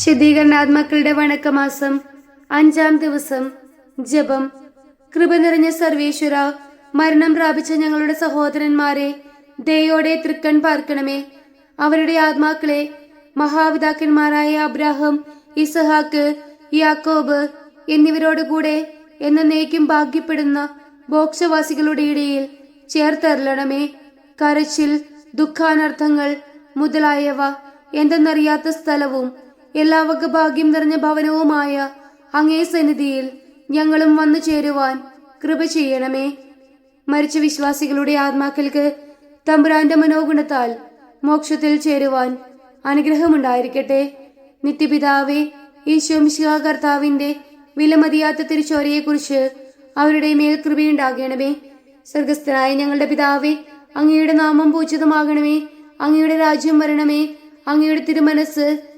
ശുദ്ധീകരണാത്മാക്കളുടെ വണക്കമാസം അഞ്ചാം ദിവസം ജപം. കൃപ നിറഞ്ഞ സർവേശ്വര മരണം പ്രാപിച്ച ഞങ്ങളുടെ സഹോദരന്മാരെ ദയോടെ തൃക്കൺ പാർക്കണമേ. അവരുടെ ആത്മാക്കളെ മഹാപിതാക്കന്മാരായ അബ്രാഹം ഇസഹാക്ക് യാക്കോബ് എന്നിവരോടുകൂടെ എന്നേക്കും ഭാഗ്യപ്പെടുന്ന ബോക്സവാസികളുടെ ഇടയിൽ ചേർത്തരളണമേ കരച്ചിൽ ദുഃഖാനർത്ഥങ്ങൾ മുതലായവ എന്തെന്നറിയാത്ത സ്ഥലവും എല്ലാ വക ഭാഗ്യം നിറഞ്ഞ ഭവനവുമായ അങ്ങേ സന്നിധിയിൽ ഞങ്ങളും വന്നു ചേരുവാൻ കൃപ ചെയ്യണമേ. മരിച്ച വിശ്വാസികളുടെ ആത്മാക്കൾക്ക് തമ്പുരാന്റെ മനോഗുണത്താൽ മോക്ഷത്തിൽ ചേരുവാൻ അനുഗ്രഹമുണ്ടായിരിക്കട്ടെ. നിത്യപിതാവെ ഈശോ മിശിഹാ കർത്താവിന്റെ വിലമതിയാത്ത തിരിച്ചോരയെക്കുറിച്ച് അവരുടെ മേൽ കൃപയുണ്ടാകണമേ. സ്വർഗസ്ഥനായ ഞങ്ങളുടെ പിതാവെ അങ്ങയുടെ നാമം പൂജിതമാകണമേ. അങ്ങയുടെ രാജ്യം വരണമേ. അങ്ങയുടെ തിരുമനസ്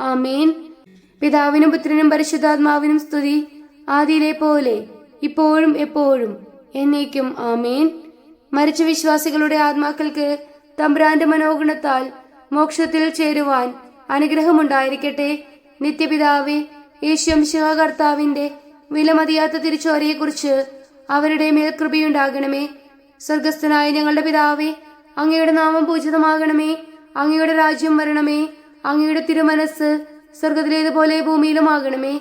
ആമേൻ. പിതാവിനും പുത്രനും പരിശുദ്ധാത്മാവിനും സ്തുതി. ആദിയിലെ പോലെ ഇപ്പോഴും എപ്പോഴും എന്നേക്കും ആമേൻ. മരിച്ച വിശ്വാസികളുടെ ആത്മാക്കൾക്ക് തമ്പുരാന്റെ മനോഗുണത്താൽ മോക്ഷത്തിൽ ചേരുവാൻ അനുഗ്രഹമുണ്ടായിരിക്കട്ടെ. നിത്യപിതാവേ യേശും കർത്താവിന്റെ വിലമതിയാത്ത തിരിച്ചോരയെക്കുറിച്ച് അവരുടെ മേൽ കൃപയുണ്ടാകണമേ. സ്വർഗസ്ഥനായ ഞങ്ങളുടെ പിതാവേ അങ്ങയുടെ നാമം പൂജിതമാകണമേ. അങ്ങയുടെ രാജ്യം വരണമേ. അങ്ങയുടെ തിരുമനസ് സ്വർഗത്തിലേതുപോലെ ഭൂമിയിലുമാകണമേ.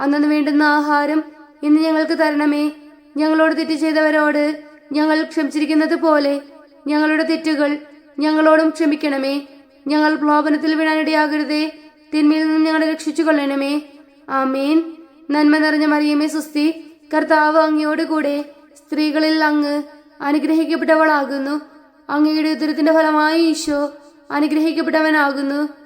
അന്നു വേണ്ടുന്ന ആഹാരം ഇന്ന് ഞങ്ങൾക്ക് തരണമേ. ഞങ്ങളോട് തെറ്റ് ചെയ്തവരോട് ഞങ്ങൾ ക്ഷമിച്ചിരിക്കുന്നത് പോലെ ഞങ്ങളുടെ തെറ്റുകൾ ഞങ്ങളോടും ക്ഷമിക്കണമേ. ഞങ്ങൾ പ്രലോഭനത്തിൽ വീഴാനിടയാകരുതേ. തിന്മയിൽ നിന്ന് ഞങ്ങളെ രക്ഷിച്ചു കൊള്ളണമേ ആമേൻ. നന്മ നിറഞ്ഞ മറിയമേ സുസ്തി കർത്താവ് അങ്ങയോട് കൂടെ സ്ത്രീകളിൽ അങ്ങ് അനുഗ്രഹിക്കപ്പെട്ടവളാകുന്നു. അങ്ങയുടെ ഉദരത്തിന്റെ ഫലമായി ഈശോ അനുഗ്രഹിക്കപ്പെട്ടവനാകുന്നു.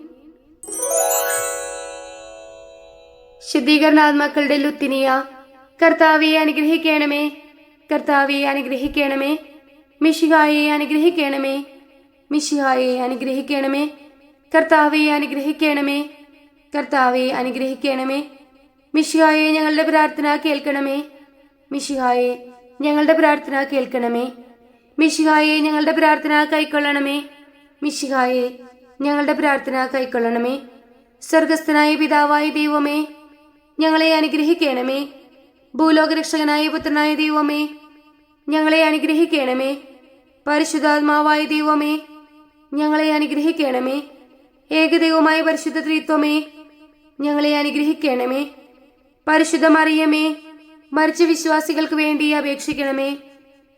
ശുദ്ധീകരണാത്മാക്കളുടെ ലുത്തിനിയ കർത്താവിയെ അനുഗ്രഹിക്കണമേ കർത്താവിയെ അനുഗ്രഹിക്കണമേ മിഷിഹായെ അനുഗ്രഹിക്കണമേ മിഷിഹായെ അനുഗ്രഹിക്കണമേ കർത്താവെ അനുഗ്രഹിക്കണമേ കർത്താവെ അനുഗ്രഹിക്കണമേ മിഷിഹായെ ഞങ്ങളുടെ പ്രാർത്ഥന കേൾക്കണമേ മിഷിഹായെ ഞങ്ങളുടെ പ്രാർത്ഥന കേൾക്കണമേ മിഷിഹായെ ഞങ്ങളുടെ പ്രാർത്ഥന കൈക്കൊള്ളണമേ മിഷിഹായെ ഞങ്ങളുടെ പ്രാർത്ഥന കൈക്കൊള്ളണമേ. സ്വർഗസ്ഥനായ പിതാവായ ദൈവമേ ഞങ്ങളെ അനുഗ്രഹിക്കണമേ. ഭൂലോകരക്ഷകനായ പുത്രനായ ദൈവമേ ഞങ്ങളെ അനുഗ്രഹിക്കണമേ. പരിശുദ്ധാത്മാവായ ദൈവമേ ഞങ്ങളെ അനുഗ്രഹിക്കണമേ. ഏകദൈവമായ പരിശുദ്ധ ത്രിത്വമേ ഞങ്ങളെ അനുഗ്രഹിക്കണമേ. പരിശുദ്ധമറിയമേ മരിച്ച വിശ്വാസികൾക്ക് വേണ്ടി അപേക്ഷിക്കണമേ.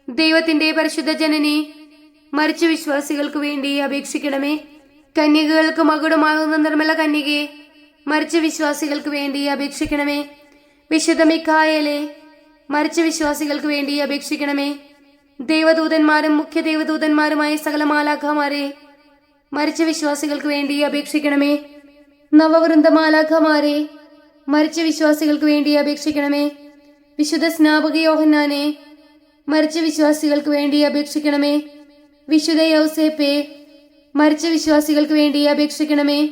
ദൈവത്തിന്റെ പരിശുദ്ധ ജനനി മരിച്ച വിശ്വാസികൾക്ക് വേണ്ടി അപേക്ഷിക്കണമേ. കന്യകകൾക്ക് മകുടമാകുന്ന നിർമ്മല കന്യകയെ മരിച്ച വിശ്വാസികൾക്ക് വേണ്ടി അപേക്ഷിക്കണമേ. വിശുദ്ധ മിക്കായലെ മരിച്ച വിശ്വാസികൾക്ക് വേണ്ടി അപേക്ഷിക്കണമേ. ദേവദൂതന്മാരും മുഖ്യ ദേവദൂതന്മാരുമായ സകല മാലാഖമാരെ മരിച്ച വിശ്വാസികൾക്ക് വേണ്ടി അപേക്ഷിക്കണമേ. നവവൃന്ദ മാലാഖമാരെ മരിച്ച വിശ്വാസികൾക്ക് വേണ്ടി അപേക്ഷിക്കണമേ. വിശുദ്ധ സ്നാപക യോഹന്നാനെ മരിച്ച വിശ്വാസികൾക്ക് വേണ്ടി അപേക്ഷിക്കണമേ. വിശുദ്ധ യൗസേപ്പെ മരിച്ച വിശ്വാസികൾക്ക് വേണ്ടി അപേക്ഷിക്കണമേ.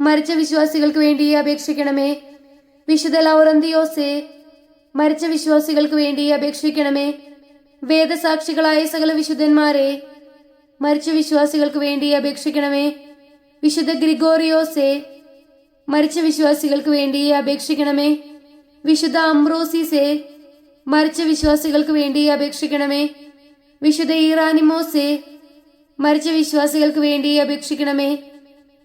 മരിച്ച വിശ്വാസികൾക്ക് വേണ്ടി അപേക്ഷിക്കണമേ. വിശുദ്ധ ലൗറന്തിയോസെ മരിച്ച വിശ്വാസികൾക്ക് വേണ്ടി അപേക്ഷിക്കണമേ. വേദസാക്ഷികളായ സകല വിശുദ്ധന്മാരെ മരിച്ച വിശ്വാസികൾക്ക് വേണ്ടി അപേക്ഷിക്കണമേ. വിശുദ്ധ ഗ്രിഗോറിയോസെ മരിച്ച വിശ്വാസികൾക്ക് വേണ്ടി അപേക്ഷിക്കണമേ. വിശുദ്ധ അംബ്രോസിസെ മരിച്ച വിശ്വാസികൾക്ക് വേണ്ടി അപേക്ഷിക്കണമേ. വിശുദ്ധ ഇറാനിമോസെ മരിച്ച വിശ്വാസികൾക്ക് വേണ്ടി അപേക്ഷിക്കണമേ.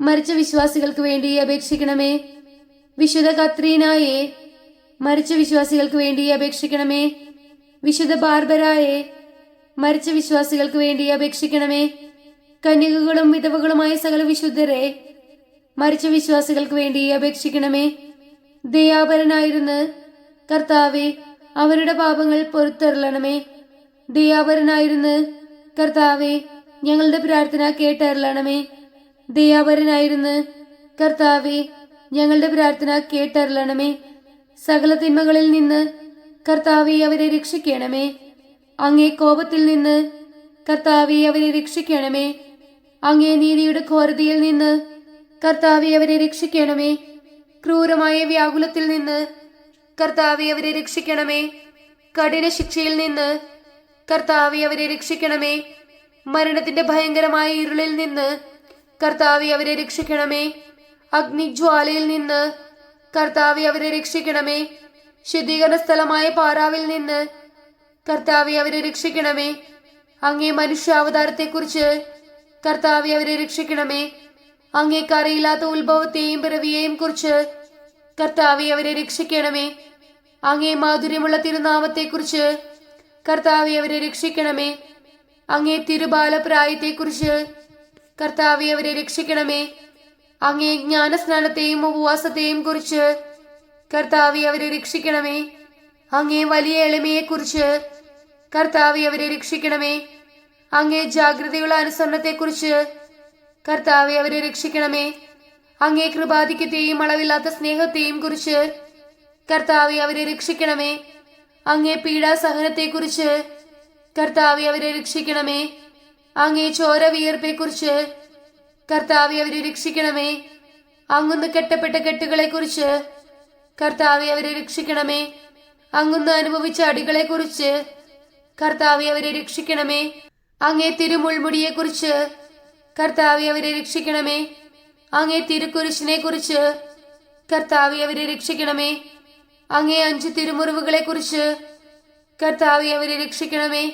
മരിച്ച വിശ്വാസികൾക്ക് വേണ്ടി അപേക്ഷിക്കണമേ. വിശുദ്ധ കത്രീനായെ മരിച്ച വിശ്വാസികൾക്ക് വേണ്ടി അപേക്ഷിക്കണമേ. വിശുദ്ധ ബാർബരായെ മരിച്ച വിശ്വാസികൾക്ക് വേണ്ടി അപേക്ഷിക്കണമേ. കന്യകകളും വിധവകളുമായ സകല വിശുദ്ധരെ മരിച്ച വിശ്വാസികൾക്ക് വേണ്ടി അപേക്ഷിക്കണമേ. ദയാപരനായിരുന്ന് കർത്താവെ അവരുടെ പാപങ്ങൾ പൊറത്തരളണമേ ദയാപരനായിരുന്ന് കർത്താവെ ഞങ്ങളുടെ പ്രാർത്ഥന കേട്ടരളണമേ ദയാപരനായിരുന്ന് കർത്താവെ ഞങ്ങളുടെ പ്രാർത്ഥന കേട്ടറിയണമേ സകല തിന്മകളിൽ നിന്ന് കർത്താവെ അവരെ രക്ഷിക്കണമേ. അങ്ങേ കോപത്തിൽ നിന്ന് കർത്താവെ അവരെ രക്ഷിക്കണമേ. അങ്ങേ നീതിയുടെ ഘോരതയിൽ നിന്ന് കർത്താവെ അവരെ രക്ഷിക്കണമേ. ക്രൂരമായ വ്യാകുലത്തിൽ നിന്ന് കർത്താവെ അവരെ രക്ഷിക്കണമേ. കഠിന ശിക്ഷയിൽ നിന്ന് കർത്താവെ അവരെ രക്ഷിക്കണമേ. മരണത്തിന്റെ ഭയങ്കരമായ ഇരുളിൽ നിന്ന് കർത്താവെ അവരെ രക്ഷിക്കണമേ. അഗ്നിജ്വാലയിൽ നിന്ന് കർത്താവെ അവരെ രക്ഷിക്കണമേ. ശുദ്ധീകരണ സ്ഥലമായ പാറാവിൽ നിന്ന് കർത്താവെ അവരെ രക്ഷിക്കണമേ. അങ്ങേ മനുഷ്യാവതാരത്തെക്കുറിച്ച് കർത്താവെ അവരെ രക്ഷിക്കണമേ. അങ്ങേക്കറിയില്ലാത്ത ഉത്ഭവത്തെയും പിറവിയെയും കുറിച്ച് കർത്താവെ അവരെ രക്ഷിക്കണമേ. അങ്ങേ മാധുര്യമുള്ള തിരുനാമത്തെക്കുറിച്ച് കർത്താവെ അവരെ രക്ഷിക്കണമേ. അങ്ങേ തിരുബാലപ്രായത്തെക്കുറിച്ച് കർത്താവെ അവരെ രക്ഷിക്കണമേ. അങ്ങേ ജ്ഞാനസ്നാനത്തെയും ഉപവാസത്തെയും കുറിച്ച് കർത്താവെ അവരെ രക്ഷിക്കണമേ. അങ്ങേ വലിയ എളിമയെ കുറിച്ച് കർത്താവെ അവരെ രക്ഷിക്കണമേ. അങ്ങേ ജാഗ്രതയുള്ള അനുസരണത്തെക്കുറിച്ച് കർത്താവെ അവരെ രക്ഷിക്കണമേ. അങ്ങേ കൃപാധിക്യത്തെയും അളവില്ലാത്ത സ്നേഹത്തെയും കുറിച്ച് കർത്താവെ അവരെ രക്ഷിക്കണമേ. അങ്ങേ പീഡാസഹനത്തെക്കുറിച്ച് കർത്താവെ അവരെ രക്ഷിക്കണമേ. അങ്ങേ ചോര വിയർപ്പെക്കുറിച്ച് കർത്താവെ അവരെ രക്ഷിക്കണമേ. അങ്ങുന്ന് കെട്ടപ്പെട്ട കെട്ടുകളെക്കുറിച്ച് കർത്താവെ അവരെ രക്ഷിക്കണമേ. അങ്ങുന്ന് അനുഭവിച്ച അടികളെക്കുറിച്ച് കർത്താവെ അവരെ രക്ഷിക്കണമേ. അങ്ങേ തിരുമുൾമുടിയെക്കുറിച്ച് കർത്താവെ അവരെ രക്ഷിക്കണമേ. അങ്ങേ തിരുക്കുരിശിനെ കുറിച്ച് കർത്താവെ അവരെ രക്ഷിക്കണമേ. അങ്ങേ അഞ്ച് തിരുമുറിവുകളെ കുറിച്ച് കർത്താവെ അവരെ രക്ഷിക്കണമേ.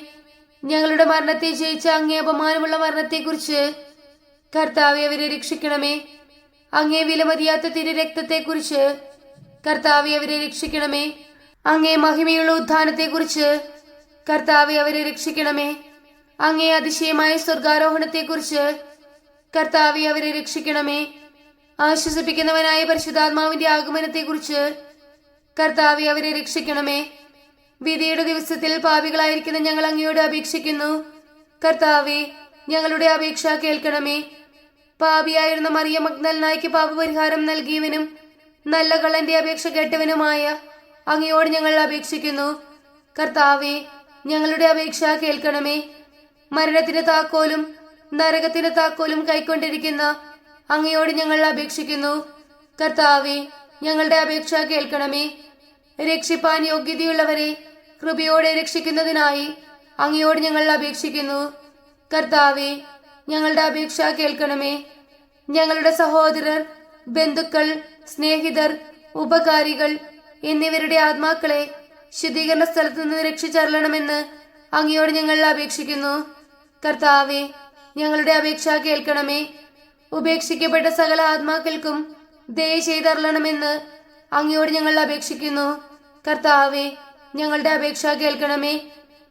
ഞങ്ങളുടെ മരണത്തെ ജയിച്ച അങ്ങേ അപമാനമുള്ള മരണത്തെക്കുറിച്ച് കർത്താവെ അവരെ രക്ഷിക്കണമേ. അങ്ങേ വിലമതിയാത്ത തിരു രക്തത്തെക്കുറിച്ച് കർത്താവെ അവരെ രക്ഷിക്കണമേ. അങ്ങേ മഹിമയുള്ള ഉത്ഥാനത്തെക്കുറിച്ച് കർത്താവെ അവരെ രക്ഷിക്കണമേ. അങ്ങേ അതിശയമായ സ്വർഗാരോഹണത്തെക്കുറിച്ച് കർത്താവെ അവരെ രക്ഷിക്കണമേ. ആശ്വസിപ്പിക്കുന്നവനായ പരിശുദ്ധാത്മാവിന്റെ ആഗമനത്തെക്കുറിച്ച് കർത്താവെ അവരെ രക്ഷിക്കണമേ. വിധിയുടെ ദിവസത്തിൽ പാപികളായിരിക്കുന്ന ഞങ്ങൾ അങ്ങയോട് അപേക്ഷിക്കുന്നു. കർത്താവെ ഞങ്ങളുടെ അപേക്ഷ കേൾക്കണമേ. പാപിയായിരുന്ന മറിയ മഗ്നൽനായ്ക്ക് പാപപരിഹാരം നൽകിയവനും നല്ല കള്ളന്റെ അപേക്ഷ കേട്ടവനുമായ അങ്ങയോട് ഞങ്ങൾ അപേക്ഷിക്കുന്നു. കർത്താവെ ഞങ്ങളുടെ അപേക്ഷ കേൾക്കണമേ. മരണത്തിന്റെ താക്കോലും നരകത്തിന്റെ താക്കോലും കൈക്കൊണ്ടിരിക്കുന്ന അങ്ങയോട് ഞങ്ങൾ അപേക്ഷിക്കുന്നു. കർത്താവെ ഞങ്ങളുടെ അപേക്ഷ കേൾക്കണമേ. രക്ഷിപ്പാൻ യോഗ്യതയുള്ളവരെ കൃപയോടെ രക്ഷിക്കുന്നതിനായി അങ്ങയോട് ഞങ്ങൾ അപേക്ഷിക്കുന്നു. കർത്താവെ ഞങ്ങളുടെ അപേക്ഷ കേൾക്കണമേ. ഞങ്ങളുടെ സഹോദരർ ബന്ധുക്കൾ സ്നേഹിതർ ഉപകാരികൾ എന്നിവരുടെ ആത്മാക്കളെ ശുദ്ധീകരണ സ്ഥലത്തു നിന്ന് രക്ഷിച്ചറിയണമെന്ന് അങ്ങയോട് ഞങ്ങൾ അപേക്ഷിക്കുന്നു. കർത്താവെ ഞങ്ങളുടെ അപേക്ഷ കേൾക്കണമേ. ഉപേക്ഷിക്കപ്പെട്ട സകല ആത്മാക്കൾക്കും ദയ ചെയ്തറളണമെന്ന് അങ്ങയോട് ഞങ്ങൾ അപേക്ഷിക്കുന്നു. കർത്താവെ ഞങ്ങളുടെ അപേക്ഷ കേൾക്കണമേ.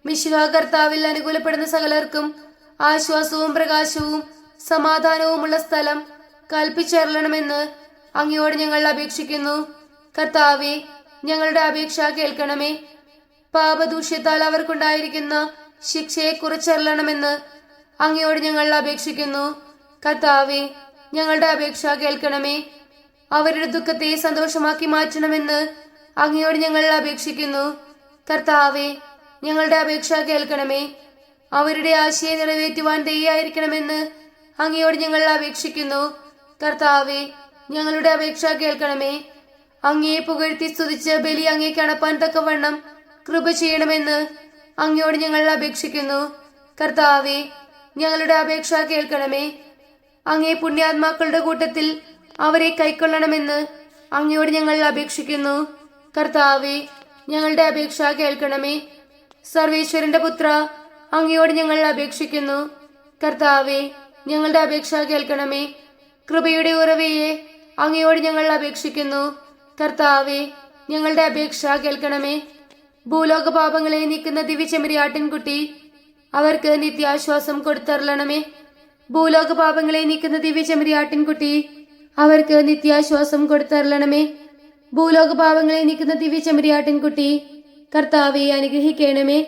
മിശിഹ കർത്താവിൽ അനുകൂലപ്പെടുന്ന സകലർക്കും ആശ്വാസവും പ്രകാശവും സമാധാനവുമുള്ള സ്ഥലം കൽപ്പിച്ചേരണമെന്ന് അങ്ങയോട് ഞങ്ങൾ അപേക്ഷിക്കുന്നു. കർത്താവെ ഞങ്ങളുടെ അപേക്ഷ കേൾക്കണമേ. പാപദൂഷ്യത്താൽ അവർക്കുണ്ടായിരിക്കുന്ന ശിക്ഷയെ കുറിച്ചറിയണമെന്ന് അങ്ങയോട് ഞങ്ങൾ അപേക്ഷിക്കുന്നു. കർത്താവെ ഞങ്ങളുടെ അപേക്ഷ കേൾക്കണമേ. അവരുടെ ദുഃഖത്തെ സന്തോഷമാക്കി മാറ്റണമെന്ന് അങ്ങയോട് ഞങ്ങൾ അപേക്ഷിക്കുന്നു. കർത്താവെ ഞങ്ങളുടെ അപേക്ഷ കേൾക്കണമേ. അവരുടെ ആശയെ നിറവേറ്റുവാൻ ദയായിരിക്കണമെന്ന് അങ്ങയോട് ഞങ്ങൾ അപേക്ഷിക്കുന്നു. കർത്താവെ ഞങ്ങളുടെ അപേക്ഷ കേൾക്കണമേ. അങ്ങയെ പുകഴ്ത്തി സ്തുതിച്ച് ബലി അങ്ങേക്ക് അണപ്പാൻ തക്കവണ്ണം കൃപ ചെയ്യണമെന്ന് അങ്ങയോട് ഞങ്ങൾ അപേക്ഷിക്കുന്നു. കർത്താവെ ഞങ്ങളുടെ അപേക്ഷ കേൾക്കണമേ. അങ്ങേ പുണ്യാത്മാക്കളുടെ കൂട്ടത്തിൽ അവരെ കൈക്കൊള്ളണമെന്ന് അങ്ങയോട് ഞങ്ങൾ അപേക്ഷിക്കുന്നു. കർത്താവെ ഞങ്ങളുടെ അപേക്ഷ കേൾക്കണമേ. സർവേശ്വരന്റെ പുത്ര അങ്ങയോട് ഞങ്ങൾ അപേക്ഷിക്കുന്നു. കർത്താവെ ഞങ്ങളുടെ അപേക്ഷ കേൾക്കണമേ. കൃപയുടെ ഉറവയെ അങ്ങയോട് ഞങ്ങൾ അപേക്ഷിക്കുന്നു. കർത്താവെ ഞങ്ങളുടെ അപേക്ഷ കേൾക്കണമേ. ഭൂലോക പാപങ്ങളെ നീക്കുന്ന ദിവ്യചെമരിയാട്ടിൻകുട്ടി അവർക്ക് നിത്യാശ്വാസം കൊടുത്തരളണമേ. ഭൂലോക പാപങ്ങളെ നീക്കുന്ന ദിവ്യചെമരിയാട്ടിൻകുട്ടി അവർക്ക് നിത്യാശ്വാസം കൊടുത്തരളണമേ. ഭൂലോക പാവങ്ങളെ നീക്കുന്ന ദിവ്യചെമ്മരിയാട്ടിൻകുട്ടി കർത്താവെ അനുഗ്രഹിക്കണമേ.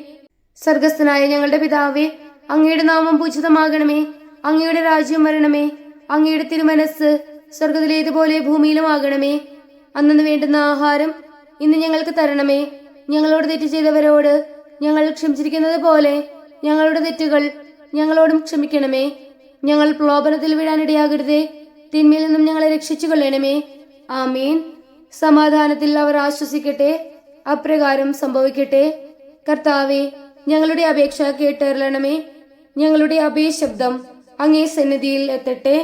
സ്വർഗസ്ഥനായ ഞങ്ങളുടെ പിതാവേ അങ്ങയുടെ നാമം പൂജിതമാകണമേ. അങ്ങയുടെ രാജ്യം വരണമേ. അങ്ങയുടെ തിരുമനസ് സ്വർഗത്തിലേതുപോലെ ഭൂമിയിലുമാകണമേ. അന്നു വേണ്ടുന്ന ആഹാരം ഇന്ന് ഞങ്ങൾക്ക് തരണമേ. ഞങ്ങളോട് തെറ്റ് ചെയ്തവരോട് ഞങ്ങൾ ക്ഷമിച്ചിരിക്കുന്നത് പോലെ ഞങ്ങളുടെ തെറ്റുകൾ ഞങ്ങളോടും ക്ഷമിക്കണമേ. ഞങ്ങൾ പ്രലോഭനത്തിൽ വീഴാനിടയാകരുതേ. തിന്മയിൽ നിന്നും ഞങ്ങളെ രക്ഷിച്ചു കൊള്ളണമേ ആമീൻ. സമാധാനത്തിൽ അവർ ആശ്വസിക്കട്ടെ. അപ്രകാരം സംഭവിക്കട്ടെ. കർത്താവെ ഞങ്ങളുടെ അപേക്ഷ കേട്ടറിയണമേ. ഞങ്ങളുടെ അഭയശബ്ദം അങ്ങേ സന്നിധിയിൽ എത്തട്ടെ.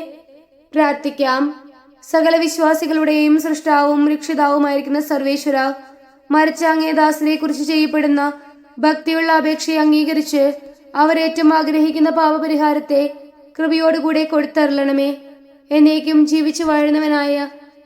പ്രാർത്ഥിക്കാം. സകല വിശ്വാസികളുടെയും സൃഷ്ടാവും രക്ഷിതാവുമായിരിക്കുന്ന സർവേശ്വര മരിച്ച അങ്ങേ ദാസനെ കുറിച്ച് ചെയ്യപ്പെടുന്ന ഭക്തിയുള്ള അപേക്ഷയെ അംഗീകരിച്ച് അവരേറ്റവും ആഗ്രഹിക്കുന്ന പാപപരിഹാരത്തെ കൃപയോടുകൂടെ കൊടുത്തരളണമേ എന്നേക്കും ജീവിച്ചു വാഴുന്നവനായ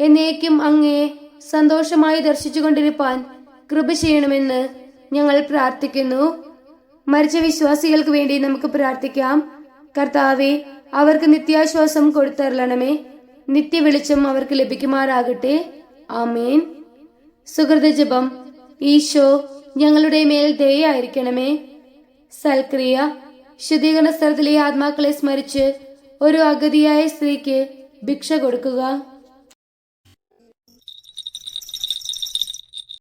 എന്നേക്കും അങ്ങയെ സന്തോഷമായി ദർശിച്ചുകൊണ്ടിരിപ്പാൻ കൃപ ചെയ്യണമെന്ന് ഞങ്ങൾ പ്രാർത്ഥിക്കുന്നു. മരിച്ച വിശ്വാസികൾക്ക് വേണ്ടി നമുക്ക് പ്രാർത്ഥിക്കാം. കർത്താവെ അവർക്ക് നിത്യാശ്വാസം കൊടുത്തരളണമേ. നിത്യവെളിച്ചം അവർക്ക് ലഭിക്കുമാറാകട്ടെ. ആമേൻ. സുഹൃതജപം ഈശോ ഞങ്ങളുടെ മേൽ ദയായിരിക്കണമേ സൽക്രിയ. ശുദ്ധീകരണ സ്ഥലത്തിലെ ആത്മാക്കളെ സ്മരിച്ച് ഒരു അഗതിയായ സ്ത്രീക്ക് ഭിക്ഷ കൊടുക്കുക.